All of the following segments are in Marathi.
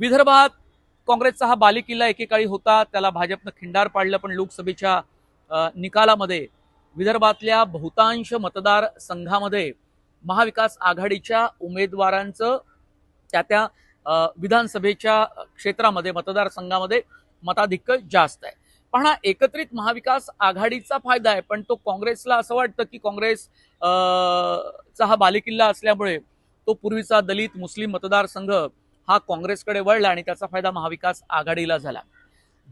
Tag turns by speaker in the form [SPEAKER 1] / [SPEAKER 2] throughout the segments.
[SPEAKER 1] विदर्भात काँग्रेसचा हा बालेकिल्ला एकेकाळी होता. त्याला भाजपनं खिंडार पाडलं पण लोकसभेच्या निकालामध्ये विदर्भातल्या बहुतांश मतदार संघामध्ये महाविकास आघाडीच्या उमेदवारांचं त्या त्या विधानसभेच्या क्षेत्रामध्ये मतदारसंघामध्ये मताधिक्य जास्त आहे. पण हा एकत्रित महाविकास आघाडीचा फायदा आहे पण तो काँग्रेसला असं वाटतं की काँग्रेस चा हा बालेकिल्ला असल्यामुळे तो पूर्वीचा दलित मुस्लिम मतदारसंघ हा काँग्रेसकडे वळला आणि त्याचा फायदा महाविकास आघाडीला झाला.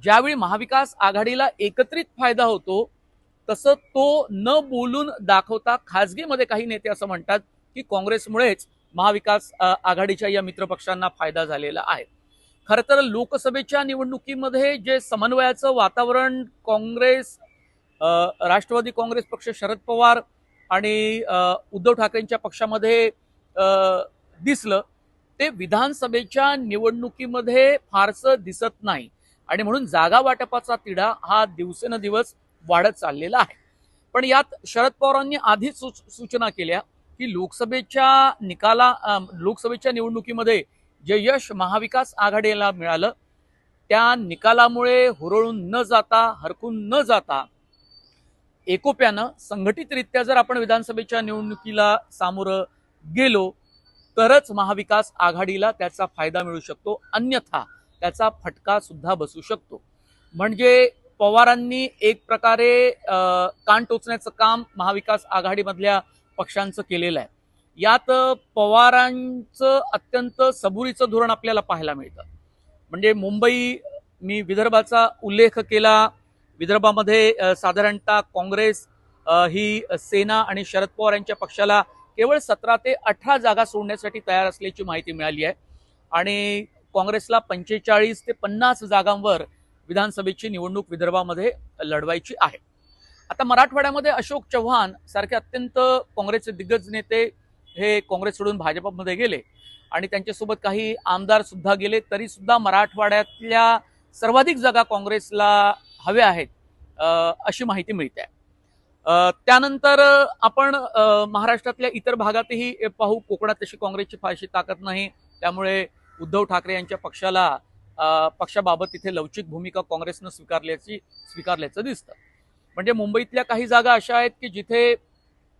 [SPEAKER 1] ज्यावेळी महाविकास आघाडीला एकत्रित फायदा होतो तसं तो न बोलून दाखवता खाजगीमध्ये काही नेते असं म्हणतात की काँग्रेसमुळेच महाविकास आघाडीच्या या मित्रपक्षांना फायदा झालेला आहे. खरं तर लोकसभेच्या निवडणुकीमध्ये जे समन्वयाचं वातावरण काँग्रेस राष्ट्रवादी काँग्रेस पक्ष शरद पवार आणि उद्धव ठाकरेंच्या पक्षामध्ये दिसलं ते विधानसभेच्या निवडणुकीमध्ये फारसं दिसत नाही. आणि म्हणून जागा वाटपाचा तिढा हा दिवसेनदिवस वाढत चाललेला आहे. पण यात शरद पवारांनी आधीच सूचना केल्या की लोकसभेच्या निकाला लोकसभेच्या निवडणुकीमध्ये जे यश महाविकास आघाडीला मिळालं त्या निकालामुळे हुरळून न जाता हरकून न जाता एकोप्यानं संघटितरित्या जर आपण विधानसभेच्या निवडणुकीला सामोरं गेलो तरच महाविकास आघाडीला त्याचा फायदा मिळू शकतो अन्यथा त्याचा फटका सुद्धा बसू शकतो. म्हणजे पवारांनी एक प्रकारे कान टोचण्याचं काम महाविकास आघाडीमधल्या पक्षांचं केलेलं आहे. यात पवारांचं अत्यंत सबुरीचं धोरण आपल्याला पाहायला मिळतं. म्हणजे मुंबई मी विदर्भाचा उल्लेख केला. विदर्भामध्ये साधारणतः काँग्रेस ही सेना आणि शरद पवार यांच्या पक्षाला केवळ सतरा ते अठरा जागा सोडण्यासाठी तयार असल्याची माहिती मिळाली आहे. आणि काँग्रेसला पंचेचाळीस ते पन्नास जागांवर विधानसभेची निवडणूक विदर्भामध्ये लढवायची आहे. आता मराठवाड्यामध्ये अशोक चव्हाण सारखे अत्यंत काँग्रेसचे दिग्गज नेते हे काँग्रेस सोडून भाजपमध्ये गेले आणि त्यांच्यासोबत काही आमदार सुद्धा गेले तरी सुद्धा मराठवाड्यातल्या सर्वाधिक जागा काँग्रेसला हव्या आहेत अशी माहिती मिळते आहे. त्यानंतर आपण महाराष्ट्रातल्या इतर भागातही पाहू कोकणात तशी काँग्रेसची फारशी ताकद नाही. त्यामुळे उद्धव ठाकरे यांच्या पक्षाला पक्षाबाबत तिथे लवचिक भूमिका काँग्रेसनं स्वीकारल्याची स्वीकारल्याचं दिसतं. म्हणजे मुंबईतल्या काही जागा अशा आहेत की जिथे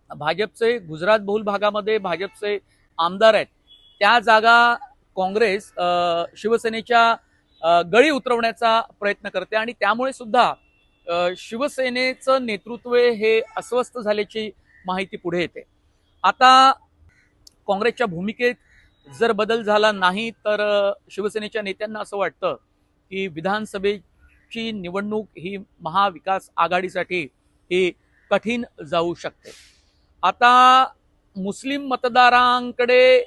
[SPEAKER 1] भाजपचे गुजरात बहुल भागामध्ये भाजपचे आमदार आहेत त्या जागा काँग्रेस शिवसेनेच्या गळी उतरवण्याचा प्रयत्न करते आणि त्यामुळे सुद्धा शिवसेनेचं नेतृत्व हे अस्वस्थ झाल्याची माहिती पुढे येते. आता काँग्रेसच्या भूमिकेत जर बदल झाला नाही तर शिवसेनेच्या नेत्यांना असं वाटतं की विधानसभेची निवडणूक ही महाविकास आघाडीसाठी ही कठीण जाऊ शकते. आता मुस्लिम मतदारांकडे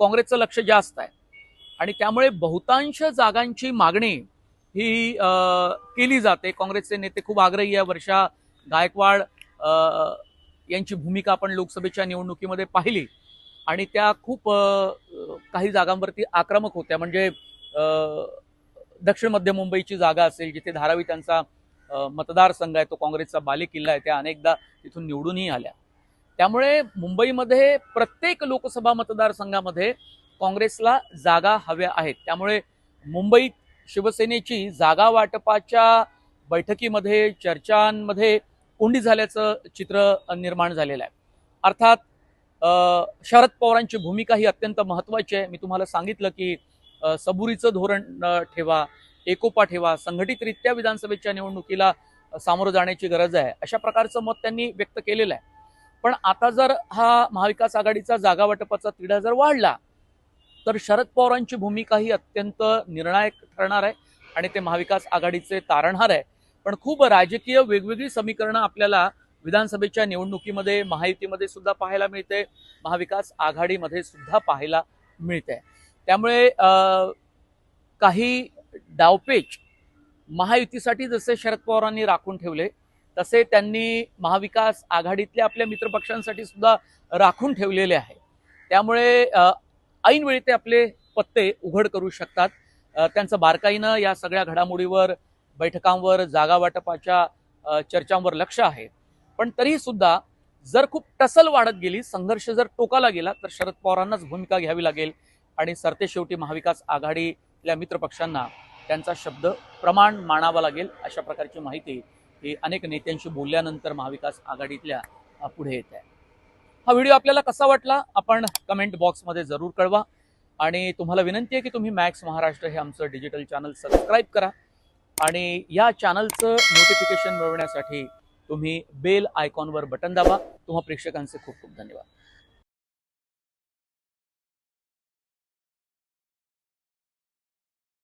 [SPEAKER 1] काँग्रेसचं लक्ष जास्त आहे. आणि त्यामुळे बहुतांश जागांची मागणी ही केली जाते. काँग्रेसचे नेते खूप आग्रही आहे. वर्षा गायकवाड यांची भूमिका आपण लोकसभेच्या निवडणुकीमध्ये पाहिली. आणि त्या खूप काही जागांवरती आक्रमक होत्या. म्हणजे दक्षिण मध्य मुंबईची जागा असेल जिथे धारावी त्यांचा मतदारसंघ आहे तो काँग्रेसचा बालेकिल्ला आहे त्या अनेकदा तिथून निवडूनही आल्या. त्यामुळे मुंबईमध्ये प्रत्येक लोकसभा मतदारसंघामध्ये काँग्रेसला जागा हव्या आहेत. त्यामुळे मुंबईत शिवसेनेची जागा वाटपाच्या बैठकीमध्ये चर्चांमध्ये कोंडी झाल्याचं चित्र निर्माण झालेलं आहे. अर्थात शरद पवारांची भूमिका ही अत्यंत महत्त्वाची आहे. मी तुम्हाला सांगितलं की सबुरीचं धोरण ठेवा एकोपा ठेवा संघटितरित्या विधानसभेच्या निवडणुकीला सामोरं जाण्याची गरज आहे अशा प्रकारचं मत त्यांनी व्यक्त केलेलं आहे. पण आता जर हा महाविकास आघाडीचा जागा वाटपाचा तिढा जर वाढला तर शरद पवारांची भूमिका ही अत्यंत निर्णायक ठरणार आहे आणि ते महाविकास आघाडीचे तारणहार आहे. पण खूप राजकीय वेगवेगळी समीकरणं आपल्याला विधानसभेच्या निवडणुकीमध्ये महायुतीमध्ये सुद्धा पाहायला मिळते. महाविकास आघाडीमध्ये सुद्धा पाहायला मिळते. त्यामुळे काही डावपेच महायुतीसाठी जसे शरद पवारांनी राखून ठेवले तसे त्यांनी महाविकास आघाडीतल्या आपल्या मित्रपक्षांसाठी सुद्धा राखून ठेवलेले आहे. त्यामुळे ऐनवेळी ते आपले पत्ते उघड करू शकतात. त्यांचं बारकाईनं या सगळ्या घडामोडीवर बैठकांवर जागा वाटपाच्या चर्चांवर लक्ष आहे. पण तरी सुद्धा जर खूप टसल वाढत गेली संघर्ष जर टोकाला गेला तर शरद पवारांनाच भूमिका घ्यावी लागेल आणि सरते शेवटी महाविकास आघाडीतल्या मित्रपक्षांना त्यांचा शब्द प्रमाण मानावा लागेल अशा प्रकारची माहिती ही अनेक नेत्यांशी बोलल्यानंतर महाविकास आघाडीतल्या पुढे येत आहे. हा व्हिडिओ आपल्याला कसा वाटला आपण कमेंट बॉक्समध्ये जरूर कळवा. आणि तुम्हाला विनंती आहे की तुम्ही मॅक्स महाराष्ट्र हे आमचं डिजिटल चॅनल सबस्क्राईब करा. आणि या चॅनलचं नोटिफिकेशन मिळवण्यासाठी तुम्ही बेल आयकॉनवर बटन दाबा. तुम्हा प्रेक्षकांचे खूप खूप धन्यवाद.